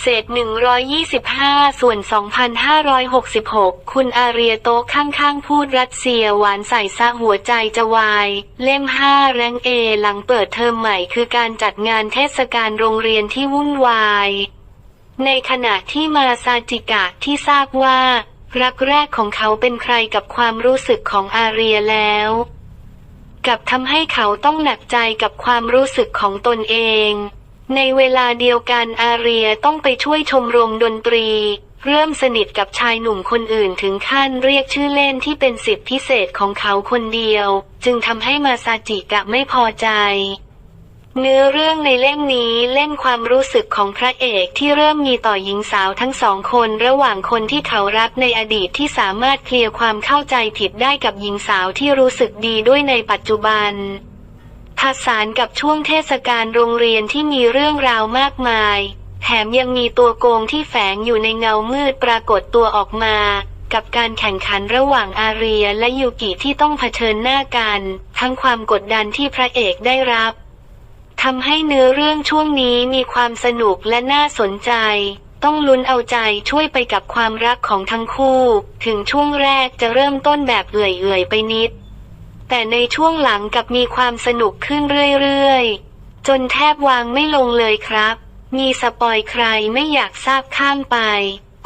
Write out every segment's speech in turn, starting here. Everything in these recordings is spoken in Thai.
เศษ 125 ส่วน 2,566 คุณอาเรียโต๊ะข้างๆ พูดรัสเซียหวานใส่ซะหัวใจจะวาย เล่ม 5 แรงเอหลังเปิดเทอมใหม่คือการจัดงานเทศกาลโรงเรียนที่วุ่นวาย ในขณะที่มาซาจิกะที่ทราบว่า รักแรกของเขาเป็นใครกับความรู้สึกของอาเรียแล้ว กับทำให้เขาต้องหนักใจกับความรู้สึกของตนเอง ในเวลาเดียวกันอาเรียต้องไปช่วยชมรมดนตรี เริ่มสนิทกับชายหนุ่มคนอื่นถึงขั้นเรียกชื่อเล่นที่เป็นสิทธิพิเศษของเขาคนเดียว จึงทำให้มาซาจิกะไม่พอใจ เนื้อเรื่องในเล่มนี้เล่นความรู้สึกของพระเอกที่เริ่มมีต่อหญิงสาวทั้งสองคนระหว่างคนที่เขารักในอดีตที่สามารถเคลียร์ความเข้าใจผิดได้กับหญิงสาวที่รู้สึกดีด้วยในปัจจุบัน ผสานกับช่วงเทศกาลโรงเรียนที่มีเรื่องราวมากมาย แถมยังมีตัวโกงที่แฝงอยู่ในเงามืดปรากฏตัวออกมา กับการแข่งขันระหว่างอาเรียและยูกิที่ต้องเผชิญหน้ากัน ทั้งความกดดันที่พระเอกได้รับทำให้เนื้อเรื่องช่วงนี้มีความสนุกและน่าสนใจ ต้องลุ้นเอาใจช่วยไปกับความรักของทั้งคู่ ถึงช่วงแรกจะเริ่มต้นแบบเอื่อยๆไปนิด แต่ในช่วงหลังกลับมีความสนุกขึ้นเรื่อยๆ จนแทบวางไม่ลงเลยครับ มีสปอยใครไม่อยากทราบข้ามไป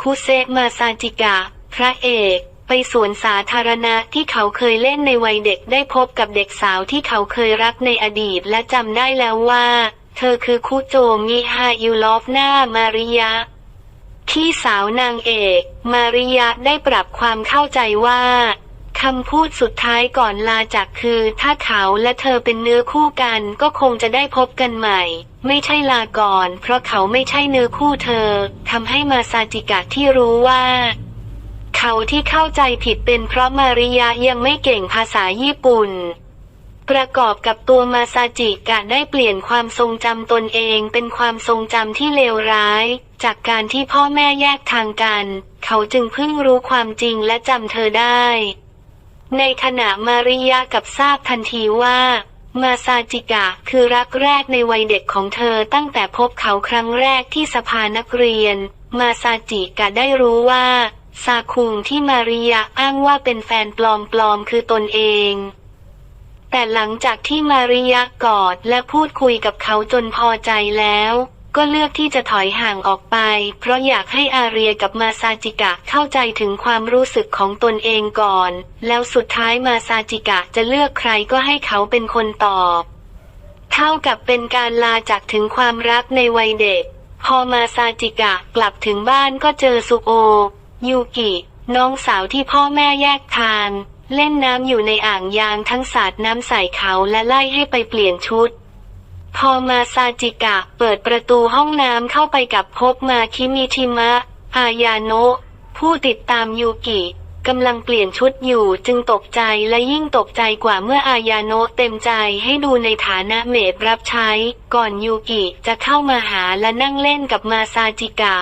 คุเซมาซาจิกะ พระเอก ไปสวนสาธารณะที่เขาเคยเล่นในวัยเด็กได้พบกับเด็กสาวที่เขาเคยรักในอดีตและจำได้แล้วว่า เธอคือคุโจมิฮายูลอฟนามาริยะพี่สาวนางเอก มาริยะได้ปรับความเข้าใจว่า คำพูดสุดท้ายก่อนลาจากคือ ถ้าเขาและเธอเป็นเนื้อคู่กันก็คงจะได้พบกันใหม่ ไม่ใช่ลาก่อน เพราะเขาไม่ใช่เนื้อคู่เธอทำให้มาซาจิกะที่รู้ว่า เขาที่เข้าใจผิดเป็นเพราะมาริยะยังไม่เก่งภาษาญี่ปุ่น ประกอบกับตัวมาซาจิกะได้เปลี่ยนความทรงจำตนเองเป็นความทรงจำที่เลวร้าย จากการที่พ่อแม่แยกทางกัน เขาจึงเพิ่งรู้ความจริงและจำเธอได้ ในขณะมาริยะกับทราบทันทีว่ามาซาจิกะคือรักแรกในวัยเด็กของเธอตั้งแต่พบเขาครั้งแรกที่สภานักเรียน มาซาจิกะได้รู้ว่าซาคุงที่มาริยะอ้างว่าเป็นแฟนปลอมๆคือตนเอง แต่หลังจากที่มาริยะกอดและพูดคุยกับเขาจนพอใจแล้ว ก็เลือกที่จะถอยห่างออกไป เพราะอยากให้อาเรียกับมาซาจิกะเข้าใจถึงความรู้สึกของตนเองก่อน แล้วสุดท้ายมาซาจิกะจะเลือกใครก็ให้เขาเป็นคนตอบ เท่ากับเป็นการลาจากถึงความรักในวัยเด็ก พอมาซาจิกะกลับถึงบ้านก็เจอสุโอ ยูกิ น้องสาวที่พ่อแม่แยกทาง เล่นน้ำอยู่ในอ่างยางทั้งสาดน้ำใส่เขาและไล่ให้ไปเปลี่ยนชุด พอมาซาจิกะเปิดประตูห้องน้ำเข้าไปกับพบมาคิมิทิมะ อายาโนะผู้ติดตามยูกิกำลังเปลี่ยนชุดอยู่จึงตกใจและยิ่งตกใจกว่าเมื่ออายาโนะเต็มใจให้ดูในฐานะเมดรับใช้ ก่อนยูกิจะเข้ามาหาและนั่งเล่นกับมาซาจิกะ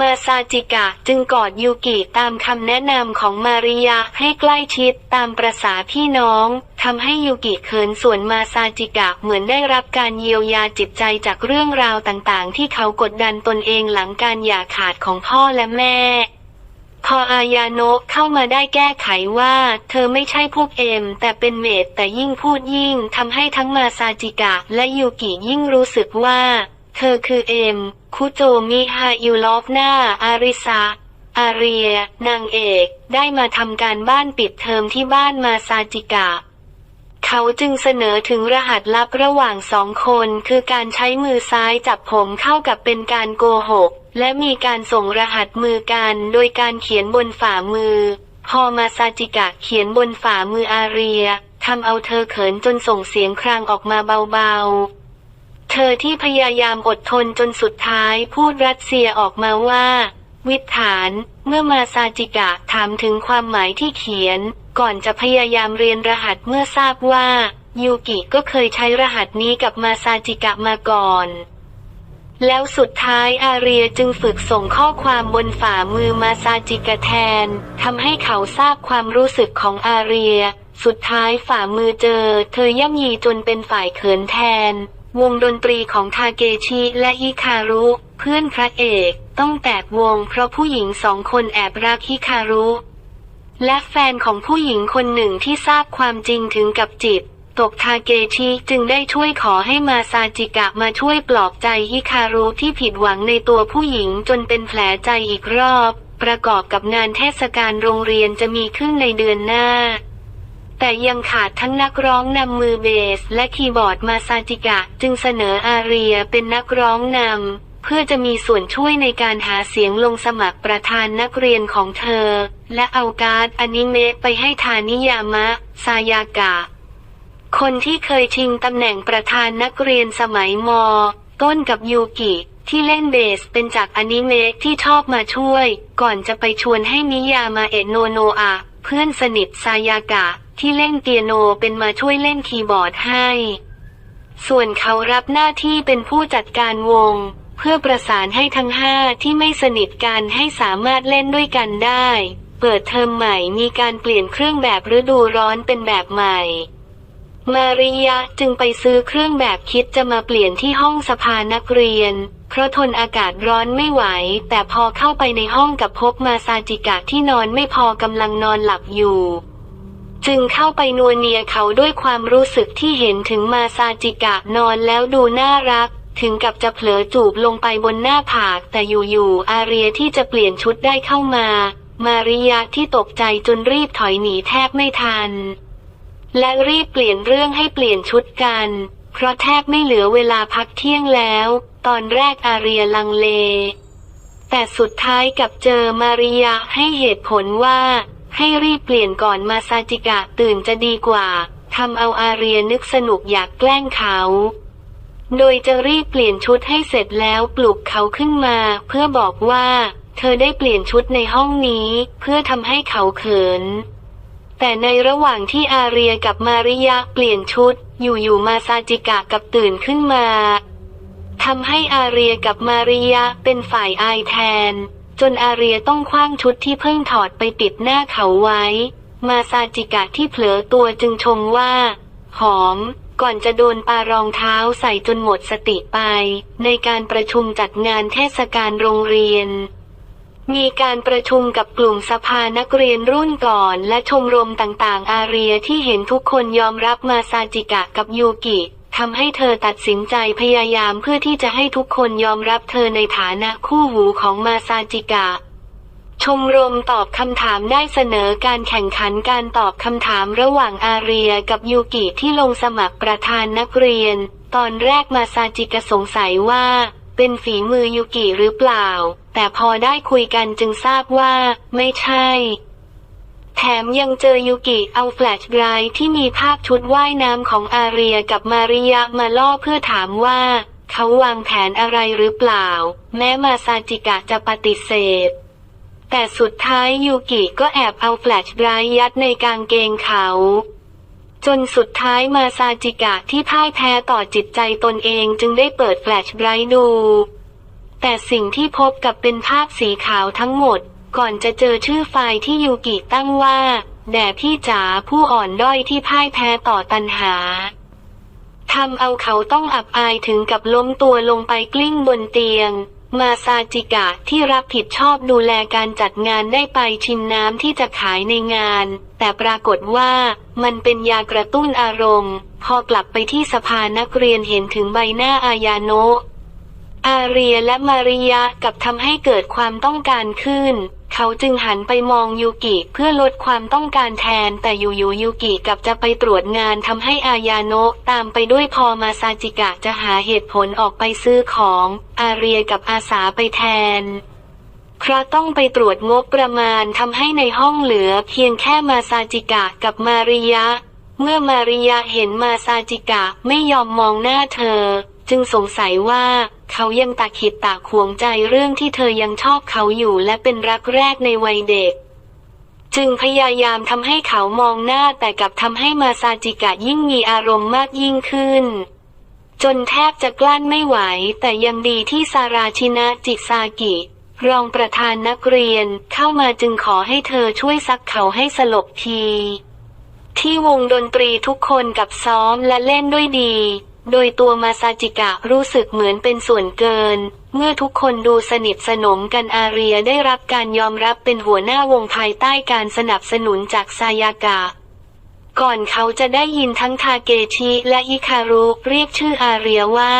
มาซาจิกะจึงกอดยูกิตามคำแนะนำของมาริยะให้ใกล้ชิดตามประษาพี่น้องทำให้ยูกิเขินส่วนมาซาจิกะเหมือนได้รับการเยียวยาจิตใจจากเรื่องราวต่างๆ ที่เขากดดันตนเองหลังการหย่าขาดของพ่อและแม่พออายาโนะเข้ามาได้แก้ไขว่า เธอไม่ใช่พวกเอ็ม แต่เป็นเมดแต่ยิ่งพูดยิ่งทำให้ทั้งมาซาจิกะและยูกิยิ่งรู้สึกว่า เธอคือเอ็ม คุโจมิฮายูลอฟนาอาริซาอาเรีย นางเอก ได้มาทำการบ้านปิดเทอมที่บ้านมาซาจิกะ เขาจึงเสนอถึงรหัสลับระหว่างสองคน คือการใช้มือซ้ายจับผมเข้ากับเป็นการโกหก และมีการส่งรหัสมือกัน โดยการเขียนบนฝ่ามือ พอมาซาจิกะเขียนบนฝ่ามืออาเรียทำเอาเธอเขินจนส่งเสียงครางออกมาเบาๆ ธอที่พยายามอดทนจนสุดท้ายพูดรัสเซียออกมาว่า วิถฐาน เมื่อมาซาจิกะถามถึงความหมายที่เขียน ก่อนจะพยายามเรียนรหัสเมื่อทราบว่า ยูกิก็เคยใช้รหัสนี้กับมาซาจิกะมาก่อน แล้วสุดท้ายอาเรียจึงฝึกส่งข้อความบนฝ่ามือมาซาจิกะแทนทำให้เขาทราบความรู้สึกของอาเรีย สุดท้ายฝ่ามือเจอ เธอย่ำยีจนเป็นฝ่ายเขินแทน วงดนตรีของทาเกชิและฮิคารุ เพื่อนพระเอกต้องแตกวงเพราะผู้หญิงสองคนแอบรักฮิคารุ และแฟนของผู้หญิงคนหนึ่งที่ทราบความจริงถึงกับจิต ตกทาเกชิจึงได้ช่วยขอให้มาซาจิกะมาช่วยปลอบใจฮิคารุที่ผิดหวังในตัวผู้หญิงจนเป็นแผลใจอีกรอบ ประกอบกับงานเทศกาลโรงเรียนจะมีขึ้นในเดือนหน้า แต่ยังขาดทั้งนักร้องนำมือเบส และคีย์บอร์ดมาซาจิกะ จึงเสนออาเรียเป็นนักร้องนำเพื่อจะมีส่วนช่วยในการหาเสียงลงสมัครประธานนักเรียนของเธอ และเอาการ์ดอนิเมะไปให้ทานิยามะ ซายากะ คนที่เคยชิงตำแหน่งประธานนักเรียนสมัยม ต้นกับยูกิที่เล่นเบสเป็นจากอนิเมะที่ชอบมาช่วย ก่อนจะไปชวนให้มิยามาเอะโนโนอะเพื่อนสนิทซายากะ ที่เล่นเปียโนเป็นมาช่วยเล่นคีย์บอร์ดให้ ส่วนเขารับหน้าที่เป็นผู้จัดการวง เพื่อประสานให้ทั้งห้าที่ไม่สนิทกันให้สามารถเล่นด้วยกันได้ เปิดเทอมใหม่มีการเปลี่ยนเครื่องแบบฤดูร้อนเป็นแบบใหม่ มาริยะจึงไปซื้อเครื่องแบบคิดจะมาเปลี่ยนที่ห้องสภานักเรียนเพราะทนอากาศร้อนไม่ไหว แต่พอเข้าไปในห้องกับพบมาซาจิกะที่นอนไม่พอกำลังนอนหลับอยู่ จึงเข้าไปนัวเนียเขาด้วยความรู้สึกที่เห็นถึงมาซาจิกะนอนแล้วดูน่ารัก ถึงกับจะเผลอจูบลงไปบนหน้าผาก แต่อยู่ๆอาเรียที่จะเปลี่ยนชุดได้เข้ามา มาริยะที่ตกใจจนรีบถอยหนีแทบไม่ทัน และรีบเปลี่ยนเรื่องให้เปลี่ยนชุดกัน เพราะแทบไม่เหลือเวลาพักเที่ยงแล้ว ตอนแรกอาเรียลังเล แต่สุดท้ายกับเจอมาริยะให้เหตุผลว่า ให้รีบเปลี่ยนก่อนมาซาจิกะตื่นจะดีกว่า ทำเอาอาเรียนึกสนุกอยากแกล้งเขา โดยจะรีบเปลี่ยนชุดให้เสร็จแล้วปลุกเขาขึ้นมา เพื่อบอกว่า เธอได้เปลี่ยนชุดในห้องนี้ เพื่อทำให้เขาเขิน แต่ในระหว่างที่อาเรียกับมาริยะเปลี่ยนชุด อยู่ๆมาซาจิกะกับตื่นขึ้นมาทำให้อาเรียกับมาริยะเป็นฝ่ายอายแทน จนอาเรียต้องคว้างชุดที่เพิ่งถอดไปปิดหน้าเขาไว้ มาซาจิกะที่เผลอตัวจึงชมว่า หอม ก่อนจะโดนปารองเท้าใส่จนหมดสติไป ในการประชุมจัดงานเทศกาลโรงเรียน มีการประชุมกับกลุ่มสภานักเรียนรุ่นก่อนและชมรมต่างๆ อาเรียที่เห็นทุกคนยอมรับมาซาจิกะกับยูกิ ทำให้เธอตัดสินใจพยายามเพื่อที่จะให้ทุกคนยอมรับเธอในฐานะคู่หูของมาซาจิกะ ชมรมตอบคำถามได้เสนอการแข่งขันการตอบคำถามระหว่างอาเรียกับยูกิที่ลงสมัครประธานนักเรียน ตอนแรกมาซาจิกะสงสัยว่า เป็นฝีมือยูกิหรือเปล่า แต่พอได้คุยกันจึงทราบว่า ไม่ใช่ แถมยังเจอยูกิเอาแฟลชไดรฟ์ที่มีภาพชุดว่ายน้ำของอาเรียกับมาริยะมาล่อเพื่อถามว่า เขาวางแผนอะไรหรือเปล่า แม้มาซาจิกะจะปฏิเสธ แต่สุดท้ายยูกิก็แอบเอาแฟลชไดรฟ์ยัดในกางเกงเขาจนสุดท้ายมาซาจิกะที่พ่ายแพ้ต่อจิตใจตนเองจึงได้เปิดแฟลชไดร์ดู แต่สิ่งที่พบกับเป็นภาพสีขาวทั้งหมด ก่อนจะเจอชื่อไฟล์ที่ยูกิตั้งว่า แด่พี่จ๋าผู้อ่อนด้อยที่พ่ายแพ้ต่อตันหาทำเอาเขาต้องอับอายถึงกับล้มตัวลงไปกลิ้งบนเตียง มาซาจิกะที่รับผิดชอบดูแลการจัดงานได้ไปชิมน้ำที่จะขายในงาน แต่ปรากฏว่ามันเป็นยากระตุ้นอารมณ์ พอกลับไปที่สภานักเรียนเห็นถึงใบหน้าอายาโนะอาเรียและมาริยะกับทำให้เกิดความต้องการขึ้น เขาจึงหันไปมองยูกิเพื่อลดความต้องการแทน แต่อยู่ๆยูกิกับจะไปตรวจงานทำให้อายาโนะตามไปด้วยพอมาซาจิกะจะหาเหตุผลออกไปซื้อของ อาเรียกับอาสาไปแทนเพราะต้องไปตรวจงบประมาณทำให้ในห้องเหลือเพียงแค่มาซาจิกะกับมาริยะ เมื่อมาริยะเห็นมาซาจิกะไม่ยอมมองหน้าเธอ จึงสงสัยว่า เขายังตาขิดตาขวงใจเรื่องที่เธอยังชอบเขาอยู่และเป็นรักแรกในวัยเด็ก จึงพยายามทำให้เขามองหน้าแต่กลับทำให้มาซาจิกะยิ่งมีอารมณ์มากยิ่งขึ้น จนแทบจะกลั้นไม่ไหว แต่ยังดีที่ซาราชินะจิซากิ รองประธานนักเรียนเข้ามาจึงขอให้เธอช่วยซักเขาให้สลบที ที่วงดนตรีทุกคนกับซ้อมและเล่นด้วยดี โดยตัวมาซาจิกะรู้สึกเหมือนเป็นส่วนเกิน เมื่อทุกคนดูสนิทสนมกันอาเรียได้รับการยอมรับเป็นหัวหน้าวงภายใต้การสนับสนุนจากซายากะ ก่อนเขาจะได้ยินทั้งทาเกชิและอิคารุเรียกชื่ออาเรียว่า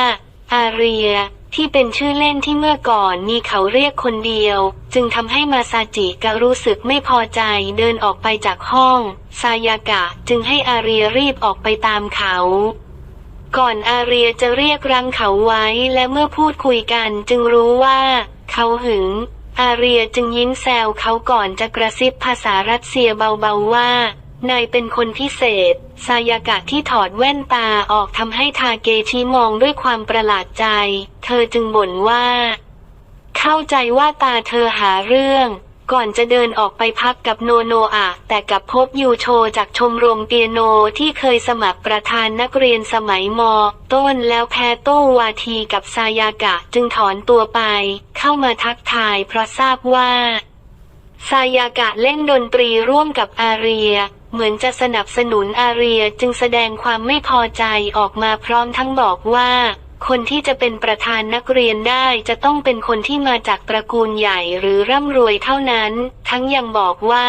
อาเรีย ที่เป็นชื่อเล่นที่เมื่อก่อนมีเขาเรียกคนเดียว จึงทำให้มาซาจิกะรู้สึกไม่พอใจเดินออกไปจากห้องซายากะจึงให้อาเรียรีบออกไปตามเขา ก่อนอาเรียจะเรียกรังเขาไว้และเมื่อพูดคุยกันจึงรู้ว่า เขาหึง อาเรียจึงยิ้มแซวเขาก่อนจะกระซิบภาษารัสเซียเบาๆว่านายเป็นคนพิเศษ ซายากะที่ถอดแว่นตาออกทำให้ทาเกชิมองด้วยความประหลาดใจ เธอจึงบ่นว่า เข้าใจว่าตาเธอหาเรื่อง ก่อนจะเดินออกไปพักกับโนโนอะแต่กับพบยูโชจากชมรมเปียโนที่เคยสมัครประธานนักเรียนสมัยม ต้นแล้วแพ้โต้วาทีกับซายากะจึงถอนตัวไป เข้ามาทักทายเพราะทราบว่าซายากะเล่นดนตรีร่วมกับอาเรีย เหมือนจะสนับสนุนอาเรียจึงแสดงความไม่พอใจออกมาพร้อมทั้งบอกว่า คนที่จะเป็นประธานนักเรียนได้จะต้องเป็นคนที่มาจากตระกูลใหญ่หรือร่ำรวยเท่านั้น ทั้งยังบอกว่า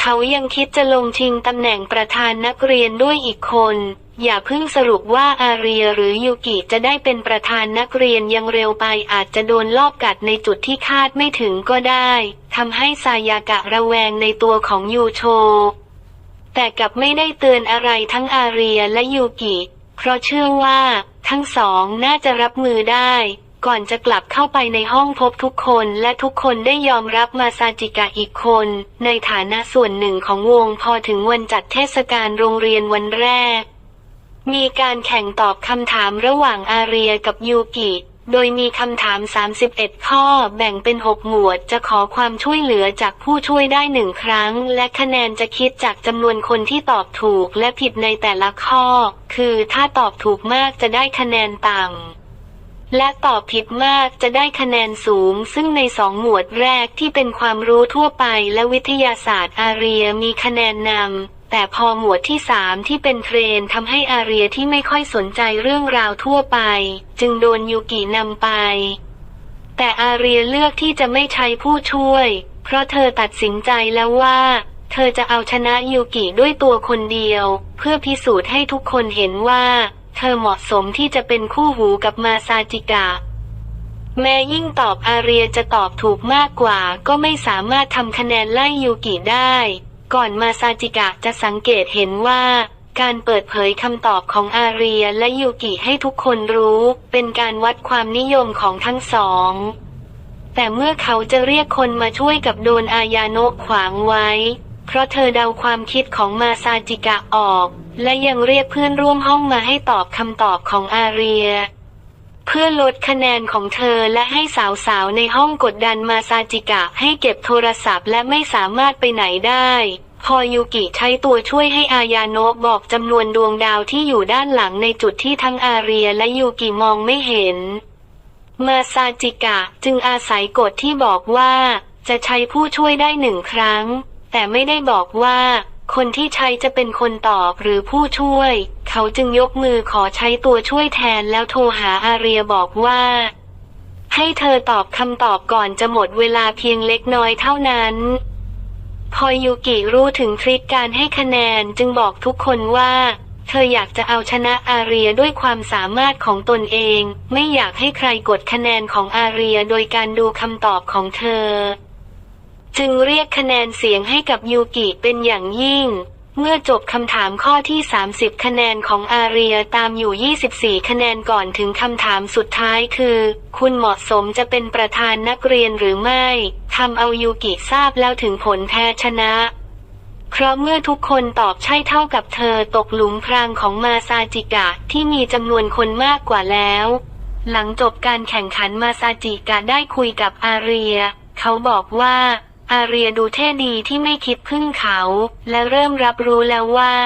เขายังคิดจะลงชิงตำแหน่งประธานนักเรียนด้วยอีกคน อย่าเพิ่งสรุปว่าอาเรียหรือยูกิจะได้เป็นประธานนักเรียนยังเร็วไปอาจจะโดนลอบกัดในจุดที่คาดไม่ถึงก็ได้ทำให้ซายากะระแวงในตัวของยูโช แต่กลับไม่ได้เตือนอะไรทั้งอาเรียและยูกิเพราะเชื่อว่า ทั้งสองน่าจะรับมือได้ ก่อนจะกลับเข้าไปในห้องพบทุกคนและทุกคนได้ยอมรับมาซาจิกะอีกคน ในฐานะส่วนหนึ่งของวงพอถึงวันจัดเทศกาลโรงเรียนวันแรก มีการแข่งตอบคำถามระหว่างอาเรียกับยูกิ โดยมีคำถาม 31 ข้อ แบ่งเป็น 6 หมวด จะขอความช่วยเหลือจากผู้ช่วยได้หนึ่งครั้ง และคะแนนจะคิดจากจำนวนคนที่ตอบถูกและผิดในแต่ละข้อ คือถ้าตอบถูกมากจะได้คะแนนต่ำ และตอบผิดมากจะได้คะแนนสูง ซึ่งในสองหมวดแรกที่เป็นความรู้ทั่วไปและวิทยาศาสตร์อาเรียมีคะแนนนำ แต่พอหมวดที่สามที่เป็นเทรนทำให้อาเรียที่ไม่ค่อยสนใจเรื่องราวทั่วไป จึงโดนยูกินำไป แต่อาเรียเลือกที่จะไม่ใช้ผู้ช่วย เพราะเธอตัดสินใจแล้วว่า เธอจะเอาชนะยูกิด้วยตัวคนเดียว เพื่อพิสูจน์ให้ทุกคนเห็นว่า เธอเหมาะสมที่จะเป็นคู่หูกับมาซาจิกะแม้ยิ่งตอบอาเรียจะตอบถูกมากกว่า ก็ไม่สามารถทำคะแนนไล่ยูกิได้ ก่อนมาซาจิกะจะสังเกตเห็นว่า การเปิดเผยคำตอบของอาเรียและยูกิให้ทุกคนรู้ เป็นการวัดความนิยมของทั้งสอง แต่เมื่อเขาจะเรียกคนมาช่วยกับโดนอายาโนะขวางไว้ เพราะเธอเดาความคิดของมาซาจิกะออก และยังเรียกเพื่อนร่วมห้องมาให้ตอบคำตอบของอาเรีย เพื่อลดคะแนนของเธอและให้สาวๆ ในห้องกดดันมาซาจิกะให้เก็บโทรศัพท์และไม่สามารถไปไหนได้พอยูกิใช้ตัวช่วยให้อายาโนะบอกจำนวนดวงดาวที่อยู่ด้านหลังในจุดที่ทั้งอาเรียและยูกิมองไม่เห็น มาซาจิกะจึงอาศัยกฎที่บอกว่า จะใช้ผู้ช่วยได้หนึ่งครั้ง แต่ไม่ได้บอกว่า คนที่ใช้จะเป็นคนตอบหรือผู้ช่วย เขาจึงยกมือขอใช้ตัวช่วยแทนแล้วโทรหาอาเรียบอกว่า ให้เธอตอบคำตอบก่อนจะหมดเวลาเพียงเล็กน้อยเท่านั้น พอยูกิรู้ถึงทริคการให้คะแนนจึงบอกทุกคนว่า เธออยากจะเอาชนะอาเรียด้วยความสามารถของตนเอง ไม่อยากให้ใครกดคะแนนของอาเรียโดยการดูคำตอบของเธอ จึงเรียกคะแนนเสียงให้กับยูกิเป็นอย่างยิ่ง เมื่อจบคำถามข้อที่ 30 คะแนนของอาเรียตามอยู่ 24 คะแนนก่อนถึงคำถามสุดท้ายคือ คุณเหมาะสมจะเป็นประธานนักเรียนหรือไม่ทำเอายูกิทราบแล้วถึงผลแพ้ชนะ เพราะเมื่อทุกคนตอบใช่เท่ากับเธอตกหลุมพรางของมาซาจิกะที่มีจำนวนคนมากกว่าแล้วหลังจบการแข่งขันมาซาจิกะได้คุยกับอาเรีย เขาบอกว่า อาเรียดูเท่ดีที่ไม่คิดพึ่งเขา และเริ่มรับรู้แล้วว่า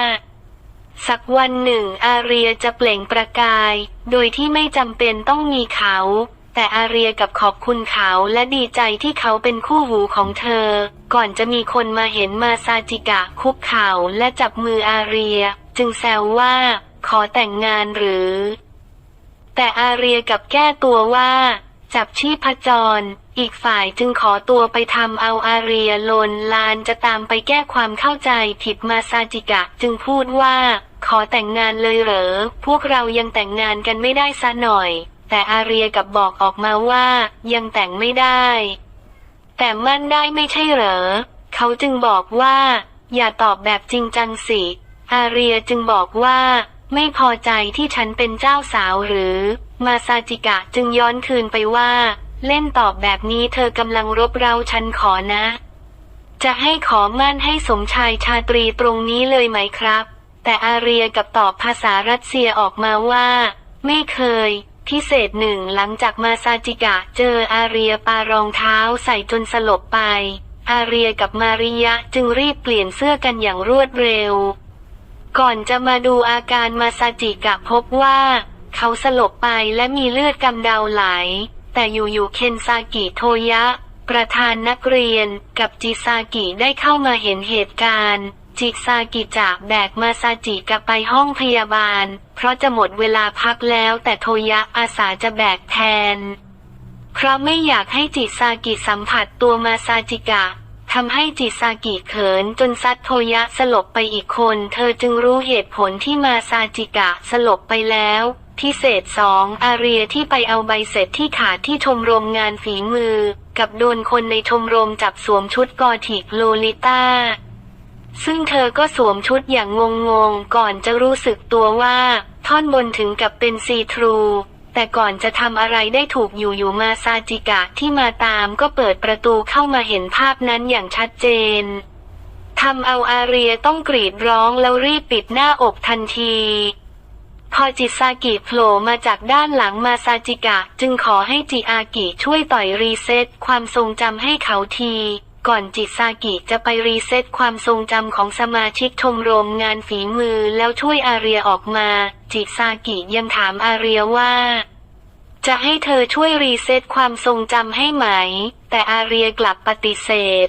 สักวันหนึ่งอาเรียจะเปล่งประกาย โดยที่ไม่จำเป็นต้องมีเขา แต่อาเรียกับขอบคุณเขาและดีใจที่เขาเป็นคู่หูของเธอ ก่อนจะมีคนมาเห็นมาซาจิกะคุกเข่าและจับมืออาเรีย จึงแซวว่า ขอแต่งงานหรือ แต่อาเรียกับแก้ตัวว่า จับชีพจร อีกฝ่ายจึงขอตัวไปทำเอาอาเรียลนลานจะตามไปแก้ความเข้าใจผิดมาซาจิกะจึงพูดว่า ขอแต่งงานเลยเหรอ พวกเรายังแต่งงานกันไม่ได้ซะหน่อย แต่อาเรียกับบอกออกมาว่ายังแต่งไม่ได้ แต่มั่นได้ไม่ใช่เหรอ เขาจึงบอกว่า อย่าตอบแบบจริงจังสิ อาเรียจึงบอกว่า ไม่พอใจที่ฉันเป็นเจ้าสาวหรือ มาซาจิกะจึงย้อนคืนไปว่า เล่นตอบแบบนี้เธอกำลังรบเราฉันขอนะ จะให้ขอมั่นให้สมชายชาตรีตรงนี้เลยไหมครับ แต่อาเรียกับตอบภาษารัสเซียออกมาว่า ไม่เคย พิเศษหนึ่งหลังจากมาซาจิกะเจออาเรียปารองเท้าใส่จนสลบไป อาเรียกับมาริยะจึงรีบเปลี่ยนเสื้อกันอย่างรวดเร็ว ก่อนจะมาดูอาการมาซาจิกะพบว่า เขาสลบไปและมีเลือดกำเดาไหล แต่อยู่ๆเคนซากิโทยะ ประธานนักเรียนกับจิซากิได้เข้ามาเห็นเหตุการณ์ จิซากิจะแบกมาซาจิกลับไปห้องพยาบาล เพราะจะหมดเวลาพักแล้วแต่โทยะอาสาจะแบกแทน เพราะไม่อยากให้จิซากิสัมผัสตัวมาซาจิกะทำให้จิซากิเขินจนซัดโทยะสลบไปอีกคน เธอจึงรู้เหตุผลที่มาซาจิกะสลบไปแล้ว พิเศษสองอาเรียที่ไปเอาใบเสร็จที่ขาดที่ชมรมงานฝีมือ กับโดนคนในชมรมจับสวมชุดกอธิกโลลิต้า ซึ่งเธอก็สวมชุดอย่างงงๆ ก่อนจะรู้สึกตัวว่า ท่อนบนถึงกับเป็นซีทรู แต่ก่อนจะทำอะไรได้ถูกอยู่ๆมาซาจิกะที่มาตามก็เปิดประตูเข้ามาเห็นภาพนั้นอย่างชัดเจนทำเอาอาเรียต้องกรีดร้องแล้วรีบปิดหน้าอกทันที อจิซากิโผล่มาจากด้านหลังมาซาจิกะ จึงขอให้จิอากิช่วยต่อยรีเซ็ตความทรงจำให้เขาที ก่อนจิซากิจะไปรีเซ็ตความทรงจำของสมาชิกชมรมงานฝีมือแล้วช่วยอาเรียออกมา จิซากิยังถามอาเรียว่าจะให้เธอช่วยรีเซ็ตความทรงจำให้ไหม แต่อาเรียกลับปฏิเสธ